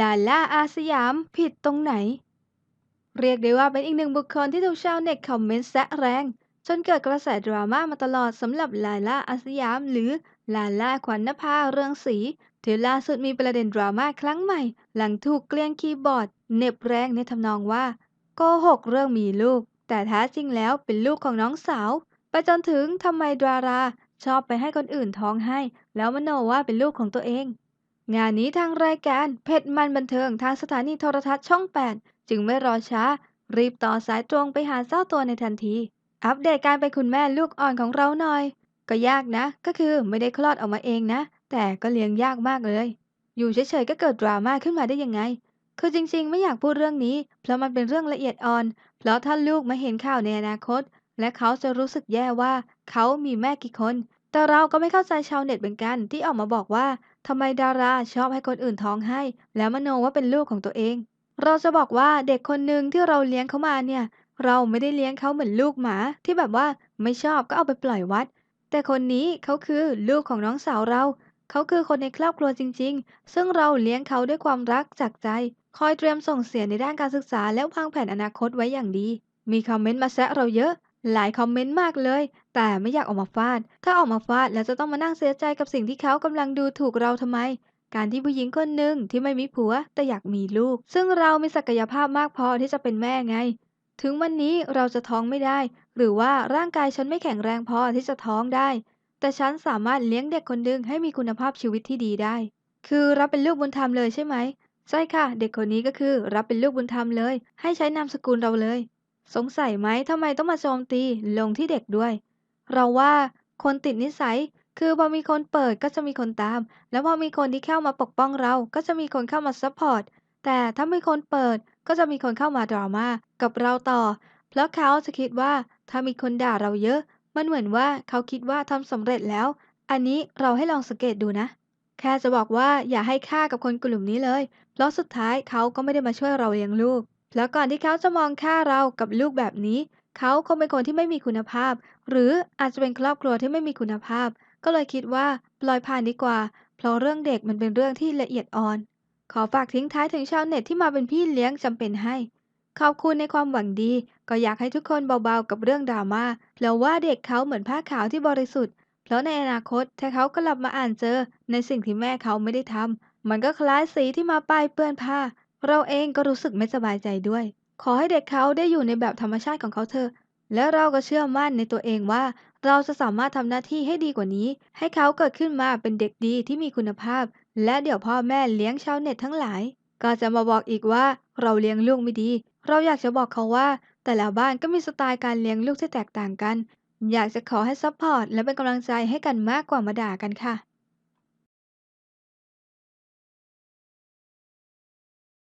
ลาล่าอาสยามผิดตรงไหน เรียกได้ว่าเป็นอีกหนึ่งบุคคลที่ถูกชาวเน็ตคอมเมนต์แซะแรง จนเกิดกระแสดราม่ามาตลอดสำหรับลาล่าอาสยาม หรือลาล่าขวัญนภาเรืองศรีที่ล่าสุดมีประเด็นดราม่าครั้งใหม่ หลังถูกเกลียนคีย์บอร์ดเน็บแรงในทำนองว่าโกหกเรื่องมีลูก แต่แท้จริงแล้วเป็นลูกของน้องสาวไปจนถึงทำไมดารา ชอบไปให้คนอื่นท้องให้ แล้วมโนว่าเป็นลูกของตัวเอง งานนี้ทางรายการเพชรมันบันเทิงทางสถานีโทรทัศน์ช่อง 8 จึงไม่รอช้า รีบต่อสายตรงไปหาเจ้าตัวในทันที อัปเดตการเป็นคุณแม่ลูกอ่อนของเราหน่อย ก็ยากนะ ก็คือไม่ได้คลอดออกมาเองนะ แต่ก็เลี้ยงยากมากเลย อยู่เฉยๆก็เกิดดราม่าขึ้นมาได้ยังไง คือจริงๆ ไม่อยากพูดเรื่องนี้ เพราะมันเป็นเรื่องละเอียดอ่อน เพราะถ้าลูกมาเห็นข่าวในอนาคต และเขาจะรู้สึกแย่ว่า เขามีแม่กี่คน แต่เราก็ไม่เข้าใจชาวเน็ตเหมือนกันที่ออกมาบอกว่าทำไมดาราชอบให้คนอื่นท้องให้ แล้วมโนว่าเป็นลูกของตัวเอง เราจะบอกว่าเด็กคนหนึ่งที่เราเลี้ยงเขามาเนี่ย เราไม่ได้เลี้ยงเขาเหมือนลูกหมา ที่แบบว่าไม่ชอบก็เอาไปปล่อยวัด แต่คนนี้เขาคือลูกของน้องสาวเรา เขาคือคนในครอบครัวจริง ๆ ซึ่งเราเลี้ยงเขาด้วยความรักจากใจ คอยเตรียมส่งเสียในด้านการศึกษาและวางแผนอนาคตไว้อย่างดี มีคอมเมนต์มาแซะเราเยอะ หลายคอมเมนต์มากเลย แต่ไม่อยากออกมาฟาด ถ้าออกมาฟาดแล้วจะต้องมานั่งเสียใจกับสิ่งที่เขากำลังดูถูกเราทำไม การที่ผู้หญิงคนหนึ่งที่ไม่มีผัวแต่อยากมีลูก ซึ่งเรามีศักยภาพมากพอที่จะเป็นแม่ไง ถึงวันนี้เราจะท้องไม่ได้ หรือว่าร่างกายฉันไม่แข็งแรงพอที่จะท้องได้ แต่ฉันสามารถเลี้ยงเด็กคนหนึ่งให้มีคุณภาพชีวิตที่ดีได้ คือรับเป็นลูกบุญธรรมเลยใช่ไหม ใช่ค่ะ เด็กคนนี้ก็คือรับเป็นลูกบุญธรรมเลย ให้ใช้นามสกุลเราเลย สงสัยไหมทำไมต้องมาโจมตีลงที่เด็กด้วย เราว่าคนติดนิสัย คือพอมีคนเปิดก็จะมีคนตาม แล้วพอมีคนที่เข้ามาปกป้องเราก็จะมีคนเข้ามาซัพพอร์ตแต่ถ้ามีคนเปิดก็จะมีคนเข้ามาดราม่ากับเราต่อ เพราะเขาจะคิดว่าถ้ามีคนด่าเราเยอะ มันเหมือนว่าเขาคิดว่าทำสำเร็จแล้ว อันนี้เราให้ลองสังเกตดูนะ แค่จะบอกว่าอย่าให้ค่ากับคนกลุ่มนี้เลย เพราะสุดท้ายเขาก็ไม่ได้มาช่วยเราเลี้ยงลูก แล้วก่อนที่เขาจะมองค่าเรากับลูกแบบนี้ เขาคงเป็นคนที่ไม่มีคุณภาพ หรืออาจจะเป็นครอบครัวที่ไม่มีคุณภาพ ก็เลยคิดว่าปล่อยผ่านดีกว่า เพราะเรื่องเด็กมันเป็นเรื่องที่ละเอียดอ่อน ขอฝากทิ้งท้ายถึงชาวเน็ตที่มาเป็นพี่เลี้ยงจำเป็นให้ ขอบคุณในความหวังดี ก็อยากให้ทุกคนเบาๆกับเรื่องดราม่าเพราะว่าเด็กเขาเหมือนผ้าขาวที่บริสุทธิ์ เพราะในอนาคตถ้าเขากลับมาอ่านเจอ ในสิ่งที่แม่เขาไม่ได้ทำมันก็คล้ายสีที่มาป้ายเปื้อนผ้า เราเองก็รู้สึกไม่สบายใจด้วย ขอให้เด็กเขาได้อยู่ในแบบธรรมชาติของเขาเถอะ และเราก็เชื่อมั่นในตัวเองว่า เราจะสามารถทำหน้าที่ให้ดีกว่านี้ ให้เขาเกิดขึ้นมาเป็นเด็กดีที่มีคุณภาพ และเดี๋ยวพ่อแม่เลี้ยงชาวเน็ตทั้งหลาย ก็จะมาบอกอีกว่าเราเลี้ยงลูกไม่ดี เราอยากจะบอกเขาว่า แต่ละบ้านก็มีสไตล์การเลี้ยงลูกที่แตกต่างกัน อยากจะขอให้ซัพพอร์ตและเป็นกำลังใจให้กันมากกว่ามาด่ากันค่ะ